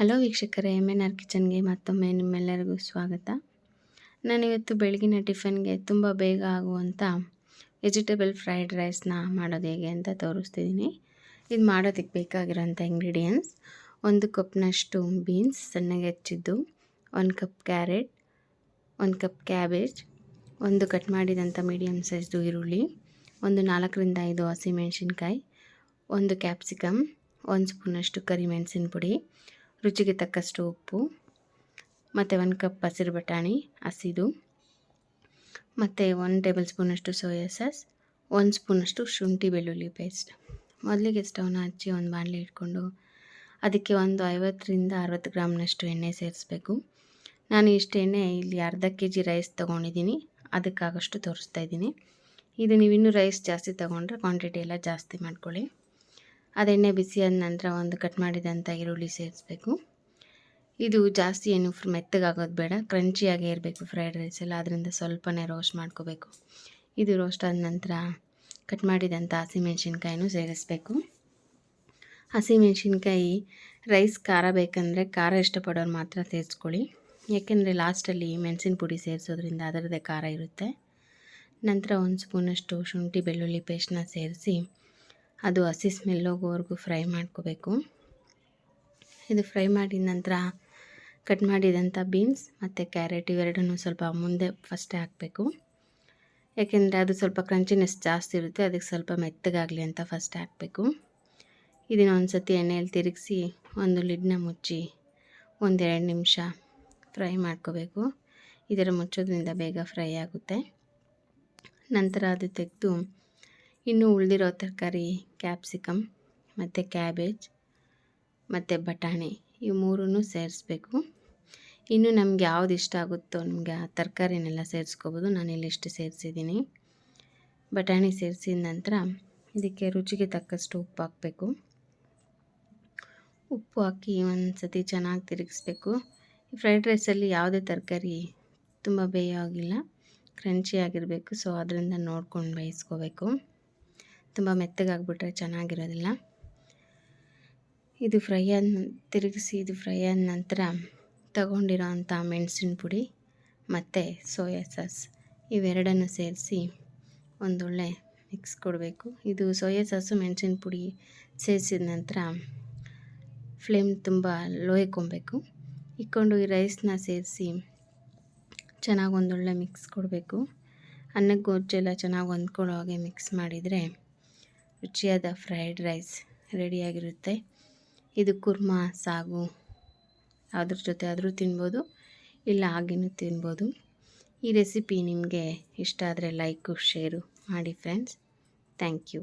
Hello ವೀಕ್ಷಕರೇ, M N R ಕಿಚನ್ಗೆ ಮತ್ತೊಮ್ಮೆ ನಿಮ್ಮೆಲ್ಲರಿಗೂ ಸ್ವಾಗತ. ನಾನಿವತ್ತು ಬೆಳಗಿನ ಟಿಫನ್ಗೆ ತುಂಬ ಬೇಗ ಆಗುವಂಥ ವೆಜಿಟೇಬಲ್ ಫ್ರೈಡ್ ರೈಸ್ನ ಮಾಡೋದು ಹೇಗೆ ಅಂತ ತೋರಿಸ್ತಿದ್ದೀನಿ. ಇದು ಮಾಡೋದಕ್ಕೆ ಬೇಕಾಗಿರೋಂಥ ಇಂಗ್ರೀಡಿಯೆಂಟ್ಸ್. ಒಂದು ಕಪ್ನಷ್ಟು ಬೀನ್ಸ್ ಸಣ್ಣಗೆ ಹೆಚ್ಚಿದ್ದು, ಒಂದು ಕಪ್ ಕ್ಯಾರೆಟ್, ಒಂದು ಕಪ್ ಕ್ಯಾಬೇಜ್, ಒಂದು ಕಟ್ ಮಾಡಿದಂಥ ಮೀಡಿಯಮ್ ಸೈಜ್ದು ಈರುಳ್ಳಿ, ಒಂದು ನಾಲ್ಕರಿಂದ ಐದು ಹಸಿಮೆಣಸಿನ್ಕಾಯಿ, ಒಂದು ಕ್ಯಾಪ್ಸಿಕಮ್, ಒಂದು ಸ್ಪೂನಷ್ಟು ಕರಿಮೆಣಸಿನ ಪುಡಿ ರುಚಿಗೆ ತಕ್ಕಷ್ಟು ಉಪ್ಪು, ಮತ್ತು ಒಂದು ಕಪ್ ಹಸಿರು ಬಟಾಣಿ, ಹಸಿದು, ಮತ್ತು ಒಂದು ಟೇಬಲ್ ಸ್ಪೂನಷ್ಟು ಸೋಯಾ ಸಾಸ್, ಒಂದು ಸ್ಪೂನಷ್ಟು ಶುಂಠಿ ಬೆಳ್ಳುಳ್ಳಿ ಪೇಸ್ಟ್. ಮೊದಲಿಗೆ ಸ್ಟವ್ನ ಹಚ್ಚಿ ಒಂದು ಬಾಣಲೆ ಇಟ್ಕೊಂಡು ಅದಕ್ಕೆ ಒಂದು ಐವತ್ತರಿಂದ ಅರವತ್ತು ಗ್ರಾಮ್ನಷ್ಟು ಎಣ್ಣೆ ಸೇರಿಸ್ಬೇಕು. ನಾನು ಇಷ್ಟು ಎಣ್ಣೆ ಇಲ್ಲಿ ಅರ್ಧ ಕೆ ಜಿ ರೈಸ್ ತೊಗೊಂಡಿದ್ದೀನಿ, ಅದಕ್ಕಾಗಷ್ಟು ತೋರಿಸ್ತಾ ಇದ್ದೀನಿ. ಇದು ನೀವು ಇನ್ನೂ ರೈಸ್ ಜಾಸ್ತಿ ತೊಗೊಂಡ್ರೆ ಕ್ವಾಂಟಿಟಿ ಎಲ್ಲ ಜಾಸ್ತಿ ಮಾಡ್ಕೊಳ್ಳಿ. ಅದೆಣ್ಣೆ ಆದ ನಂತರ ಒಂದು ಕಟ್ ಮಾಡಿದಂಥ ಈರುಳ್ಳಿ ಸೇರಿಸ್ಬೇಕು. ಇದು ಜಾಸ್ತಿ ಏನು ಮೆತ್ತಗಾಗೋದು ಬೇಡ ಕ್ರಂಚಿಯಾಗೇ ಇರಬೇಕು ಫ್ರೈಡ್ ರೈಸ್ ಎಲ್ಲ, ಅದರಿಂದ ಸ್ವಲ್ಪನೇ ರೋಸ್ಟ್ ಮಾಡ್ಕೋಬೇಕು. ಇದು ರೋಸ್ಟ್ ಆದ ನಂತರ ಕಟ್ ಮಾಡಿದಂಥ ಹಸಿಮೆಣ್ಸಿನ್ಕಾಯಿನೂ ಸೇರಿಸ್ಬೇಕು. ಹಸಿಮೆಣ್ಸಿನ್ಕಾಯಿ ರೈಸ್ ಖಾರ ಬೇಕಂದರೆ ಖಾರ ಇಷ್ಟಪಡೋರು ಮಾತ್ರ ಸೇರಿಸ್ಕೊಳ್ಳಿ. ಯಾಕೆಂದರೆ ಲಾಸ್ಟಲ್ಲಿ ಮೆಣಸಿನ ಪುಡಿ ಸೇರಿಸೋದ್ರಿಂದ ಅದರದ್ದೇ ಖಾರ ಇರುತ್ತೆ. ನಂತರ ಒಂದು ಸ್ಪೂನಷ್ಟು ಶುಂಠಿ ಬೆಳ್ಳುಳ್ಳಿ ಪೇಸ್ಟ್ನ ಸೇರಿಸಿ ಅದು ಹಸಿ ಸ್ಮೆಲ್ ಹೋಗೋವರೆಗೂ ಫ್ರೈ ಮಾಡ್ಕೋಬೇಕು. ಇದು ಫ್ರೈ ಮಾಡಿದ ನಂತರ ಕಟ್ ಮಾಡಿದಂಥ ಬೀನ್ಸ್ ಮತ್ತು ಕ್ಯಾರೆಟ್ ಇವೆರಡನ್ನೂ ಸ್ವಲ್ಪ ಮುಂದೆ ಫಸ್ಟೇ ಹಾಕಬೇಕು. ಯಾಕೆಂದರೆ ಅದು ಸ್ವಲ್ಪ ಕ್ರಂಚಿನೆಸ್ ಜಾಸ್ತಿ ಇರುತ್ತೆ, ಅದಕ್ಕೆ ಸ್ವಲ್ಪ ಮೆತ್ತಗಾಗಲಿ ಅಂತ ಫಸ್ಟ್ ಹಾಕಬೇಕು. ಇದನ್ನು ಒಂದು ಸತಿ ಎಣ್ಣೆಯಲ್ಲಿ ತಿರುಗಿಸಿ ಒಂದು ಲಿಡ್ನ ಮುಚ್ಚಿ ಒಂದೆರಡು ನಿಮಿಷ ಫ್ರೈ ಮಾಡ್ಕೋಬೇಕು. ಇದರ ಮುಚ್ಚೋದ್ರಿಂದ ಬೇಗ ಫ್ರೈ ಆಗುತ್ತೆ. ನಂತರ ಅದು ತೆಗೆದು ಇನ್ನು ಉಳಿದಿರೋ ತರಕಾರಿ ಕ್ಯಾಪ್ಸಿಕಮ್ ಮತ್ತು ಕ್ಯಾಬೇಜ್ ಮತ್ತು ಬಟಾಣಿ, ಇವು ಮೂರನ್ನು ಸೇರಿಸ್ಬೇಕು. ಇನ್ನು ನಮ್ಗೆ ಯಾವ್ದು ಇಷ್ಟ ಆಗುತ್ತೋ ನಿಮಗೆ ಆ ತರಕಾರಿನೆಲ್ಲ ಸೇರಿಸ್ಕೋಬೋದು. ನಾನಿಲ್ಲಿ ಇಷ್ಟು ಸೇರಿಸಿದ್ದೀನಿ. ಬಟಾಣಿ ಸೇರಿಸಿದ ನಂತರ ಇದಕ್ಕೆ ರುಚಿಗೆ ತಕ್ಕಷ್ಟು ಉಪ್ಪು ಹಾಕಬೇಕು. ಉಪ್ಪು ಹಾಕಿ ಒಂದು ಸತಿ ಚೆನ್ನಾಗಿ ತಿರುಗಿಸ್ಬೇಕು. ಫ್ರೈಡ್ ರೈಸಲ್ಲಿ ಯಾವುದೇ ತರಕಾರಿ ತುಂಬ ಬೇಯೋಗಿಲ್ಲ ಕ್ರಂಚಿ ಆಗಿರಬೇಕು. ಸೊ ಅದರಿಂದ ನೋಡ್ಕೊಂಡು ಬೇಯಿಸ್ಕೋಬೇಕು. ತುಂಬ ಮೆತ್ತಗಾಗ್ಬಿಟ್ರೆ ಚೆನ್ನಾಗಿರೋದಿಲ್ಲ. ಇದು ಫ್ರೈ ಆದ ತಿರುಗಿಸಿ ಇದು ಫ್ರೈ ಆದ ನಂತರ ತಗೊಂಡಿರೋ ಅಂಥ ಮೆಣಸಿನ ಪುಡಿ ಮತ್ತು ಸೋಯಾ ಸಾಸ್ ಇವೆರಡನ್ನು ಸೇರಿಸಿ ಒಂದೊಳ್ಳೆ ಮಿಕ್ಸ್ ಕೊಡಬೇಕು. ಇದು ಸೋಯಾ ಸಾಸು ಮೆಣಸಿನ ಪುಡಿ ಸೇರಿಸಿದ ನಂತರ ಫ್ಲೇಮ್ ತುಂಬ ಲೋ ಇಕ್ಕೊಬೇಕು ಇಕ್ಕೊಂಡು ಈ ರೈಸ್ನ ಸೇರಿಸಿ ಚೆನ್ನಾಗಿ ಒಂದೊಳ್ಳೆ ಮಿಕ್ಸ್ ಕೊಡಬೇಕು. ಅನ್ನಕ್ಕೆ ಗೊಜ್ಜೆಲ್ಲ ಚೆನ್ನಾಗಿ ಹೊಂದ್ಕೊಳ್ಳೋ ಹಾಗೆ ಮಿಕ್ಸ್ ಮಾಡಿದರೆ ರುಚಿಯಾದ ಫ್ರೈಡ್ ರೈಸ್ ರೆಡಿಯಾಗಿರುತ್ತೆ. ಇದು ಕುರ್ಮಾ, ಸಾಗು, ಅದ್ರ ಜೊತೆ ಆದರೂ ತಿನ್ಬೋದು, ಇಲ್ಲ ಹಾಗೇನೂ ತಿನ್ಬೋದು. ಈ ರೆಸಿಪಿ ನಿಮಗೆ ಇಷ್ಟ ಆದರೆ ಲೈಕು ಶೇರು ಮಾಡಿ ಫ್ರೆಂಡ್ಸ್ ಥ್ಯಾಂಕ್ ಯು